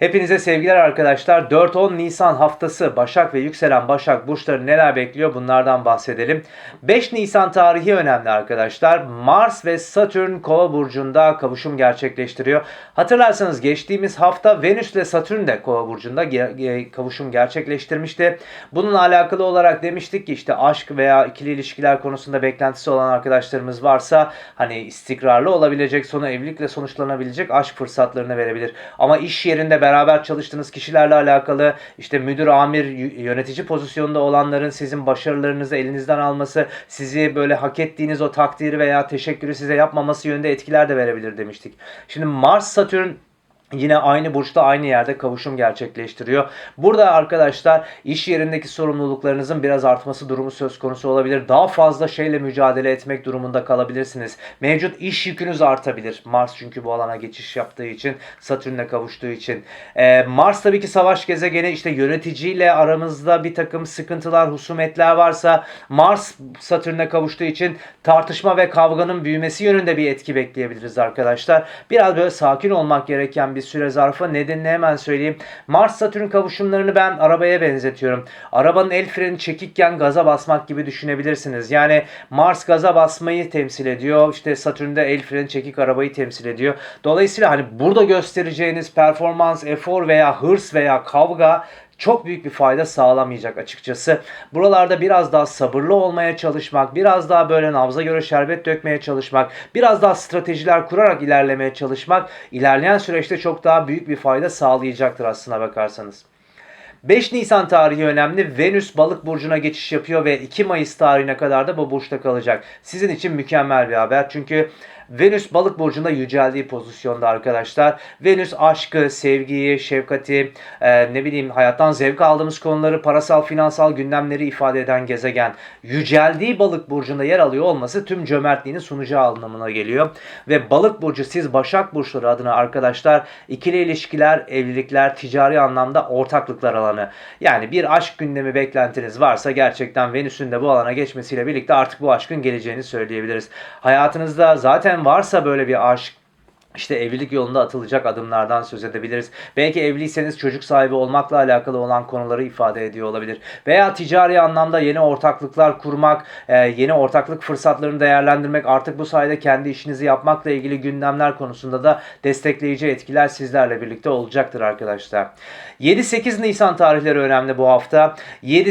Hepinize sevgiler arkadaşlar. 4-10 Nisan haftası Başak ve yükselen Başak burçları neler bekliyor bunlardan bahsedelim. 5 Nisan tarihi önemli arkadaşlar. Mars ve Satürn Kova burcunda kavuşum gerçekleştiriyor. Hatırlarsanız geçtiğimiz hafta Venüs ile Satürn de Kova burcunda kavuşum gerçekleştirmişti. Bununla alakalı olarak demiştik ki işte aşk veya ikili ilişkiler konusunda beklentisi olan arkadaşlarımız varsa hani istikrarlı olabilecek sonu evlilikle sonuçlanabilecek aşk fırsatlarını verebilir. Ama iş yerinde beraber çalıştığınız kişilerle alakalı işte müdür, amir, yönetici pozisyonunda olanların sizin başarılarınızı elinizden alması, sizi böyle hak ettiğiniz o takdiri veya teşekkürü size yapmaması yönünde etkiler de verebilir demiştik. Şimdi Mars, Satürn Yine aynı burçta aynı yerde kavuşum gerçekleştiriyor. Burada arkadaşlar iş yerindeki sorumluluklarınızın biraz artması durumu söz konusu olabilir. Daha fazla şeyle mücadele etmek durumunda kalabilirsiniz. Mevcut iş yükünüz artabilir. Mars çünkü bu alana geçiş yaptığı için, Satürn'le kavuştuğu için. Ee, Mars tabii ki savaş gezegeni işte yöneticiyle aramızda bir takım sıkıntılar, husumetler varsa Mars Satürn'le kavuştuğu için tartışma ve kavganın büyümesi yönünde bir etki bekleyebiliriz arkadaşlar. Biraz böyle sakin olmak gereken bir süre zarfı. Nedenini hemen söyleyeyim. Mars Satürn kavuşumlarını ben arabaya benzetiyorum. Arabanın el freni çekikken gaza basmak gibi düşünebilirsiniz. Yani Mars gaza basmayı temsil ediyor. İşte Satürn'de el freni çekik arabayı temsil ediyor. Dolayısıyla hani burada göstereceğiniz performans, efor veya hırs veya kavga çok büyük bir fayda sağlamayacak açıkçası. Buralarda biraz daha sabırlı olmaya çalışmak, biraz daha böyle nabza göre şerbet dökmeye çalışmak, biraz daha stratejiler kurarak ilerlemeye çalışmak ilerleyen süreçte çok daha büyük bir fayda sağlayacaktır aslına bakarsanız. 5 Nisan tarihi önemli. Venüs balık burcuna geçiş yapıyor ve 2 Mayıs tarihine kadar da bu burçta kalacak. Sizin için mükemmel bir haber. Çünkü Venüs balık burcunda yüceldiği pozisyonda arkadaşlar. Venüs aşkı, sevgiyi, şefkati, e, ne bileyim hayattan zevk aldığımız konuları, parasal, finansal gündemleri ifade eden gezegen. Yüceldiği balık burcunda yer alıyor olması tüm cömertliğini sunacağı anlamına geliyor. Ve balık burcu siz Başak burçları adına arkadaşlar ikili ilişkiler, evlilikler, ticari anlamda ortaklıklar alanı. Yani bir aşk gündemi beklentiniz varsa gerçekten Venüs'ün de bu alana geçmesiyle birlikte artık bu aşkın geleceğini söyleyebiliriz. Hayatınızda zaten varsa böyle bir aşk işte evlilik yolunda atılacak adımlardan söz edebiliriz. Belki evliyseniz çocuk sahibi olmakla alakalı olan konuları ifade ediyor olabilir. Veya ticari anlamda yeni ortaklıklar kurmak, e, yeni ortaklık fırsatlarını değerlendirmek, artık bu sayede kendi işinizi yapmakla ilgili gündemler konusunda da destekleyici etkiler sizlerle birlikte olacaktır arkadaşlar. 7-8 Nisan tarihleri önemli bu hafta. 7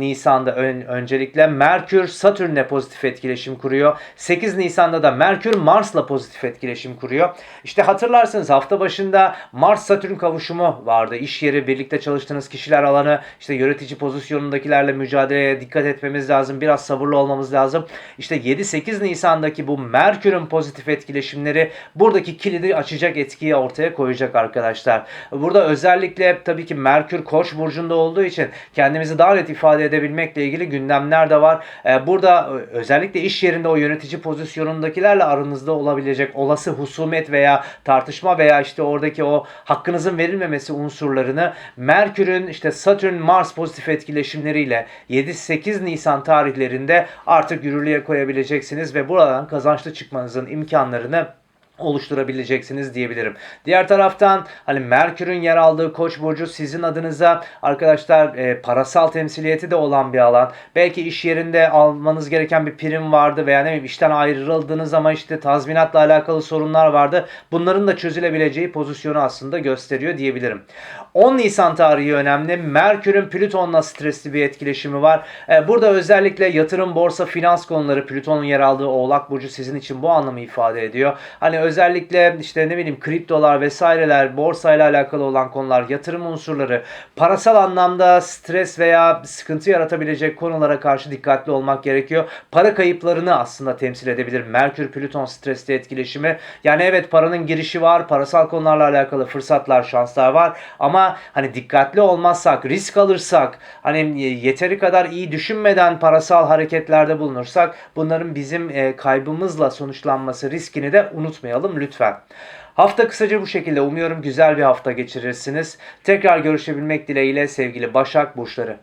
Nisan'da ön- öncelikle Merkür Satürn'le pozitif etkileşim kuruyor. 8 Nisan'da da Merkür Mars'la pozitif etkileşim kuruyor. İşte hatırlarsınız hafta başında Mars Satürn kavuşumu vardı. İş yeri, birlikte çalıştığınız kişiler alanı, işte yönetici pozisyonundakilerle mücadeleye dikkat etmemiz lazım. Biraz sabırlı olmamız lazım. İşte 7-8 Nisan'daki bu Merkür'ün pozitif etkileşimleri buradaki kilidi açacak etkiyi ortaya koyacak arkadaşlar. Burada özellikle tabii ki Merkür Koç burcunda olduğu için kendimizi daha net ifade edebilmekle ilgili gündemler de var. Ee, Burada özellikle iş yerinde o yönetici pozisyonundakilerle aranızda olabilecek olası husumet veya tartışma veya işte oradaki o hakkınızın verilmemesi unsurlarını Merkür'ün işte Satürn Mars pozitif etkileşimleriyle 7-8 Nisan tarihlerinde artık yürürlüğe koyabileceksiniz ve buradan kazançlı çıkmanızın imkanlarını oluşturabileceksiniz diyebilirim. Diğer taraftan hani Merkür'ün yer aldığı Koç burcu sizin adınıza arkadaşlar e, parasal temsiliyeti de olan bir alan. Belki iş yerinde almanız gereken bir prim vardı veya ne bileyim işten ayrıldığınız zaman işte tazminatla alakalı sorunlar vardı. Bunların da çözülebileceği pozisyonu aslında gösteriyor diyebilirim. 10 Nisan tarihi önemli. Merkür'ün Plüton'la stresli bir etkileşimi var. E, burada özellikle yatırım, borsa, finans konuları Plüton'un yer aldığı Oğlak burcu sizin için bu anlamı ifade ediyor. Hani özellikle işte ne bileyim kriptolar vesaireler, borsayla alakalı olan konular, yatırım unsurları, parasal anlamda stres veya sıkıntı yaratabilecek konulara karşı dikkatli olmak gerekiyor. Para kayıplarını aslında temsil edebilir. Merkür Plüton stresli etkileşimi. Yani evet paranın girişi var, parasal konularla alakalı fırsatlar, şanslar var ama hani dikkatli olmazsak, risk alırsak, hani yeteri kadar iyi düşünmeden parasal hareketlerde bulunursak bunların bizim e, kaybımızla sonuçlanması riskini de unutmayalım lütfen. Hafta kısaca bu şekilde. Umuyorum güzel bir hafta geçirirsiniz. Tekrar görüşebilmek dileğiyle sevgili Başak Burçları.